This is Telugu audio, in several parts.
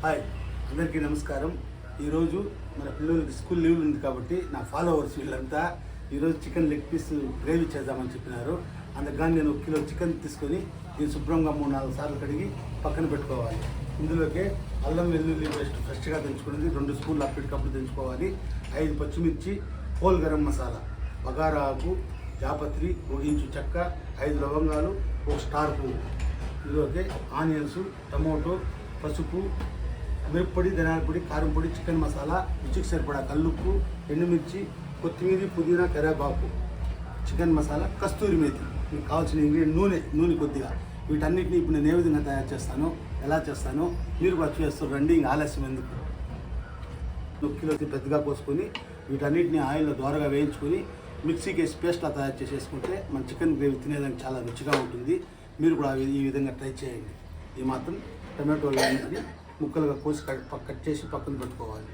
హాయ్ అందరికీ నమస్కారం. ఈరోజు మన పిల్లలకి స్కూల్ లీవ్ ఉంది కాబట్టి నా ఫాలోవర్స్ వీళ్ళంతా ఈరోజు చికెన్ లెగ్ పీస్ గ్రేవీ చేద్దామని చెప్పినారు. అందుకని నేను ఒక కిలో చికెన్ తీసుకొని దీన్ని శుభ్రంగా మూడు నాలుగు సార్లు కడిగి పక్కన పెట్టుకోవాలి. ఇందులోకి అల్లం వెల్లుల్లి పేస్ట్ ఫ్రెష్గా తెంచుకున్నది రెండు స్పూన్లు అప్పటికప్పుడు తెంచుకోవాలి ఐదు పచ్చిమిర్చి హోల్ గరం మసాలా బగారా ఆకు జాపత్రి ఒక ఇంచు చెక్క ఐదు లవంగాలు ఒక స్టార్ పువ్వు. ఇందులోకి ఆనియన్స్ టమోటో పసుపు మిరప్పొడి ధనియాల పొడి కారం పొడి చికెన్ మసాలా రుచికి సరిపడా కల్లుప్పు ఎండుమిర్చి కొత్తిమీర పుదీనా కరివేపాకు చికెన్ మసాలా కస్తూరి మేతి. మీకు కావాల్సిన ఇంగ్రీడియంట్ నూనె నూనె కొద్దిగా. వీటన్నిటిని ఇప్పుడు నేను ఏ విధంగా తయారు చేస్తానో ఎలా చేస్తానో మీరు కూడా చేస్తారు రండి ఇంకా ఆలస్యం ఎందుకు? నొక్కిలో పెద్దగా కోసుకొని వీటన్నిటిని ఆయిల్లో దోరగా వేయించుకొని మిక్సీకి వేసి పేస్ట్లా తయారు చేసేసుకుంటే మన చికెన్ గ్రేవీ తినేదానికి చాలా రుచిగా ఉంటుంది. మీరు కూడా ఈ విధంగా ట్రై చేయండి. ఈ మాత్రం టమాటో వేయించి ముక్కలుగా కోసి కట్ ప- కట్ చేసి పక్కన పెట్టుకోవాలి.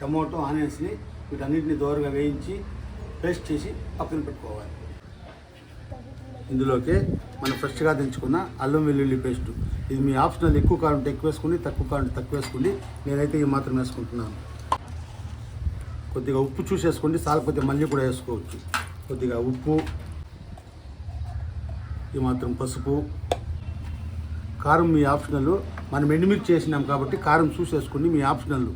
టమోటో ఆనియన్స్ని వీటన్నిటిని దోరగా వేయించి పేస్ట్ చేసి పక్కన పెట్టుకోవాలి. ఇందులోకి మనం ఫ్రెష్గా తెంచుకున్న అల్లం వెల్లుల్లి పేస్టు. ఇది మీ ఆప్షనల్ ఎక్కువ కారం ఉంటే ఎక్కువ వేసుకోండి తక్కువ కారం ఉంటే తక్కువ వేసుకోండి. నేనైతే ఈ మాత్రం వేసుకుంటున్నాను. కొద్దిగా ఉప్పు చూసేసుకోండి సాలకపోతే మళ్ళీ కూడా వేసుకోవచ్చు. కొద్దిగా ఉప్పు ఈ మాత్రం పసుపు. కారం మీ ఆప్షనల్ మనం ఎండుమిర్చి చేసినాం కాబట్టి కారం చూసేసుకోండి మీ ఆప్షనల్.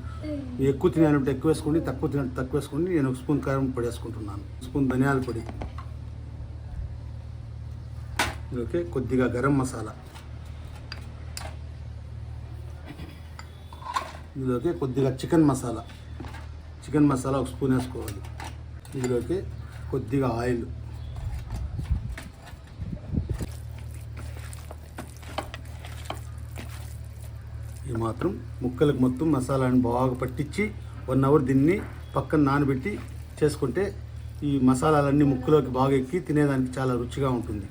మీరు ఎక్కువ తినాలంటే ఎక్కువ వేసుకోండి తక్కువ తినాలంటే తక్కువ వేసుకోండి. నేను ఒక స్పూన్ కారం పొడి వేసుకుంటున్నాను. స్పూన్ ధనియాల పొడి. ఓకే కొద్దిగా గరం మసాలా. ఇందులోకి కొద్దిగా చికెన్ మసాలా. చికెన్ మసాలా ఒక స్పూన్ వేసుకోవాలి. ఇందులోకి కొద్దిగా ఆయిల్. ఇది మాత్రం ముక్కలకు మొత్తం మసాలాని బాగా పట్టించి వన్ అవర్ దీన్ని పక్కన నానబెట్టి చేసుకుంటే ఈ మసాలాలన్నీ ముక్కలోకి బాగా ఎక్కి తినేదానికి చాలా రుచిగా ఉంటుంది.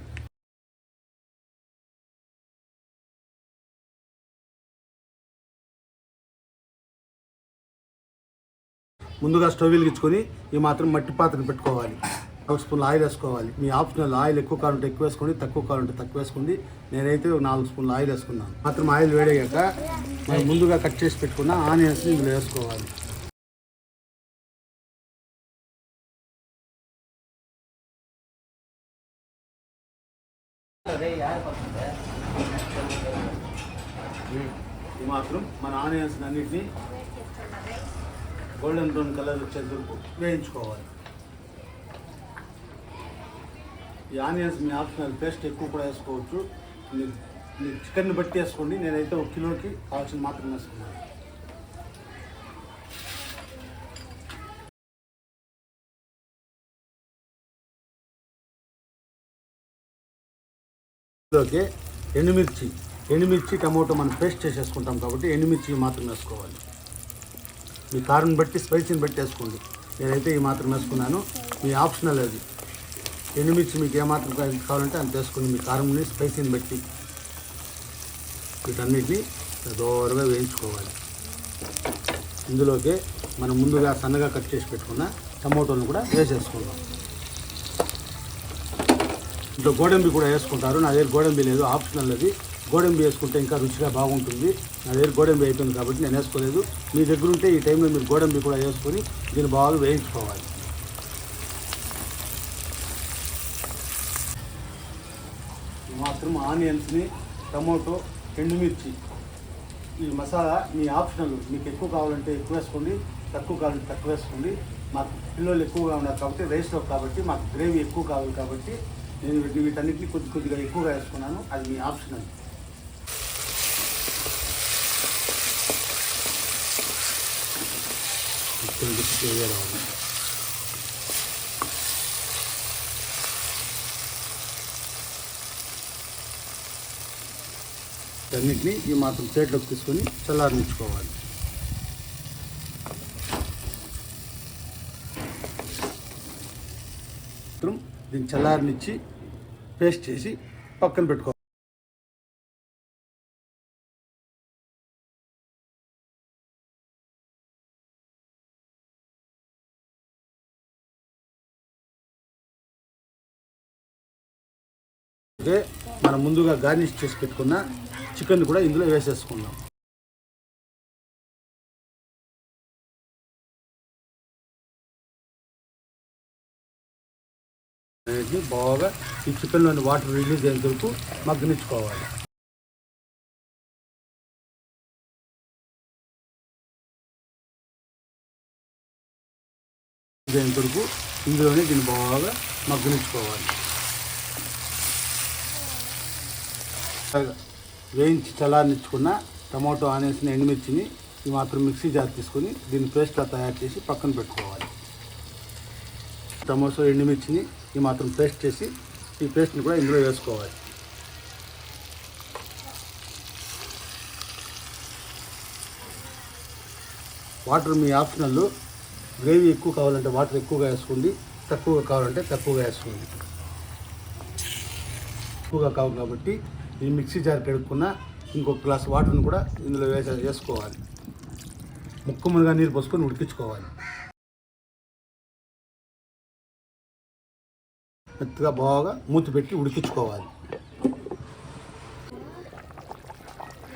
ముందుగా స్టవ్ వెలిగించుకొని ఈ మాత్రం మట్టి పాత్రను పెట్టుకోవాలి. ఒక స్పూన్ ఆయిల్ వేసుకోవాలి. మీ ఆప్షనల్ ఆయిల్ ఎక్కువ కావాలంటే ఎక్కువ వేసుకోండి తక్కువ కావాలంటే తక్కువ వేసుకోండి. నేనైతే ఒక నాలుగు స్పూన్లు ఆయిల్ వేసుకున్నాను. మాత్రం ఆయిల్ వేడయ్యాక మనం ముందుగా కట్ చేసి పెట్టుకున్న ఆనియన్స్ని ఇందులో వేసుకోవాలి. ఈ మాత్రం మన ఆనియన్స్ అన్నింటినీ గోల్డెన్ బ్రౌన్ కలర్ వచ్చేంత వేయించుకోవాలి. ఈ ఆనియన్స్ మీ ఆప్షనల్ పేస్ట్ ఎక్కువ కూడా వేసుకోవచ్చు. మీరు మీరు చికెన్ బట్టి వేసుకోండి. నేనైతే ఒక కిలోకి కావాల్సిన మాత్రం వేసుకున్నాను. ఇందులోకి ఎండుమిర్చి. ఎండుమిర్చి టమోటో మనం పేస్ట్ చేసేసుకుంటాం కాబట్టి ఎండుమిర్చి మాత్రం వేసుకోవాలి. మీ కారుని బట్టి స్పైసీని బట్టి వేసుకోండి. నేనైతే ఈ మాత్రం వేసుకున్నాను. మీ ఆప్షనల్ అది. ఎనిమిది మీకు ఏమాత్రం కావాలంటే అంత వేసుకోండి. మీ కారంని స్పైసీని బట్టి. వీటన్నిటిని దోరగా వేయించుకోవాలి. ఇందులోకి మనం ముందుగా సన్నగా కట్ చేసి పెట్టుకున్న టమోటోలను కూడా వేసేసుకుందాం. ఇంట్లో గోడంబి కూడా వేసుకుంటారు. నా దగ్గర గోడంబి లేదు ఆప్షనల్ అది. గోడంబి వేసుకుంటే ఇంకా రుచిగా బాగుంటుంది. నా దగ్గర గోడంబి అయిపోయింది కాబట్టి నేను వేసుకోలేదు. మీ దగ్గర ఉంటే ఈ టైంలో మీరు గోడంబి కూడా వేసుకొని దీన్ని బాగా వేయించుకోవాలి. మాత్రం ఆనియన్స్ని టమోటో ఎండుమిర్చి ఈ మసాలా మీ ఆప్షనల్. మీకు ఎక్కువ కావాలంటే ఎక్కువ వేసుకోండి తక్కువ కావాలంటే తక్కువ వేసుకోండి. మాకు పిల్లలు ఎక్కువగా ఉన్నారు కాబట్టి రైస్లో కాబట్టి మాకు గ్రేవీ ఎక్కువ కావాలి కాబట్టి నేను వీటి- వీటన్నిటిని కొద్ది కొద్దిగా ఎక్కువగా వేసుకున్నాను. అది మీ ఆప్షనల్. రావాలి అన్నిటిని ఈ మాత్రం ప్లేట్లోకి తీసుకొని చల్లారించుకోవాలి మాత్రం దీన్ని చల్లారనిచ్చి పేస్ట్ చేసి పక్కన పెట్టుకోవాలి. ఓకే మనం ముందుగా గార్నిష్ చేసి పెట్టుకున్న చికెన్ కూడా ఇందులో వేసేసుకుందాం. అనేది బాగా ఈ చికెన్లోని వాటర్ రిలీజ్ అయిన వరకు మగ్గనిచ్చుకోవాలి. అయిన వరకు ఇందులోనే దీన్ని బాగా మగ్గనిచ్చుకోవాలి. వేయించి చల్లారనిచ్చుకున్న టమాటో ఆనేసిన ఎండుమిర్చిని ఈ మాత్రం మిక్సీ జార్ తీసుకొని దీన్ని పేస్ట్లా తయారు చేసి పక్కన పెట్టుకోవాలి. టమాటో ఎండుమిర్చిని ఈ మాత్రం పేస్ట్ చేసి ఈ పేస్ట్ని కూడా ఇందులో వేసుకోవాలి. వాటర్ మీ ఆప్షనల్. గ్రేవీ ఎక్కువ కావాలంటే వాటర్ ఎక్కువగా వేసుకోండి. తక్కువగా కావాలంటే తక్కువగా వేసుకోండి. ఎక్కువగా కావాలి కాబట్టి ఈ మిక్సీ జార్ కడుక్కున్న ఇంకొక గ్లాస్ వాటర్ని కూడా ఇందులో వేసే వేసుకోవాలి. ముక్క మునగా నీరు పోసుకొని ఉడికించుకోవాలి. మెత్తగా బాగా మూతి పెట్టి ఉడికించుకోవాలి.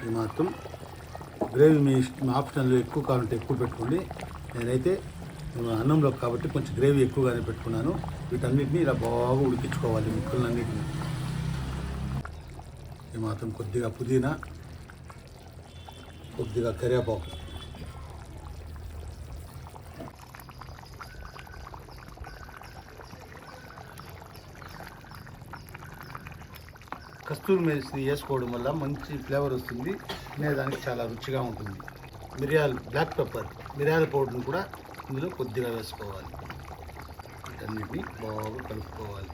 ఇది మాత్రం గ్రేవీ మీ మీ ఆప్షన్లో ఎక్కువ కావాలంటే ఎక్కువ పెట్టుకోండి. నేనైతే అన్నంలో కాబట్టి కొంచెం గ్రేవీ ఎక్కువగానే పెట్టుకున్నాను. వీటన్నిటిని ఇలా బాగా ఉడికించుకోవాలి ముక్కలన్నిటిని. ఇది మాత్రం కొద్దిగా పుదీనా కొద్దిగా కరివేపాకు. కస్తూరి మేసి వేసుకోవడం వల్ల మంచి ఫ్లేవర్ వస్తుంది తినేదానికి చాలా రుచిగా ఉంటుంది. మిరియాలు బ్లాక్ పెప్పర్ మిరియాల పౌడర్ని కూడా ఇందులో కొద్దిగా వేసుకోవాలి. వీటన్నిటిని బాగా కలుపుకోవాలి.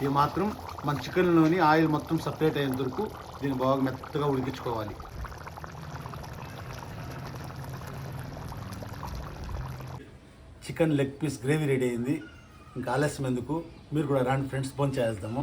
ఇది మాత్రం మన చికెన్లోని ఆయిల్ మొత్తం సపరేట్ అయ్యేంత వరకు దీన్ని బాగా మెత్తగా ఉడికించుకోవాలి. Chicken leg piece gravy ready అయింది. ఇంకా ఆలస్యం ఎందుకు? మీరు కూడా రాండి ఫ్రెండ్స్ ఫోన్ చేసేద్దాము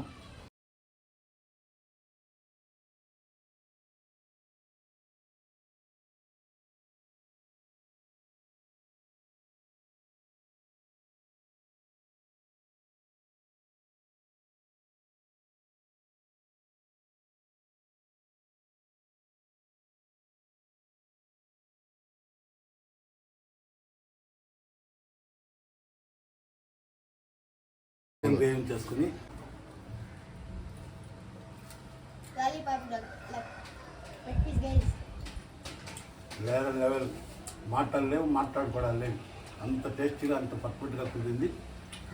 గ్రేవీ చేసుకుని Lollipop duck. Like, leg piece guys. వేరే లెవెల్ మాట్లాడలేవు మాట్లాడుకోవడాలేవు అంత టేస్టీగా అంత పర్ఫెక్ట్గా కుదిరింది.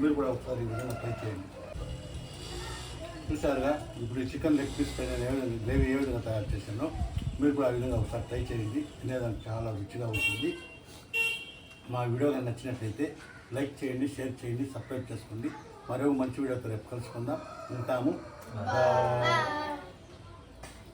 మీరు కూడా ఒకసారి ఈ విధంగా ట్రై చేయండి. చూసారుగా ఇప్పుడు ఈ చికెన్ లెగ్ పీస్ పైన నేను ఏ విధంగా గ్రేవీ ఏ విధంగా తయారు చేశానో మీరు కూడా ఆ విధంగా ఒకసారి ట్రై చేయండి. తినేదానికి చాలా రుచిగా ఉంటుంది. మా వీడియో నచ్చినట్లయితే లైక్ చేయండి షేర్ చేయండి సబ్స్క్రైబ్ చేసుకోండి. మరో మంచి వీడియోతో రేపు కలుసుకుందాం. ఉంటాము. బాయ్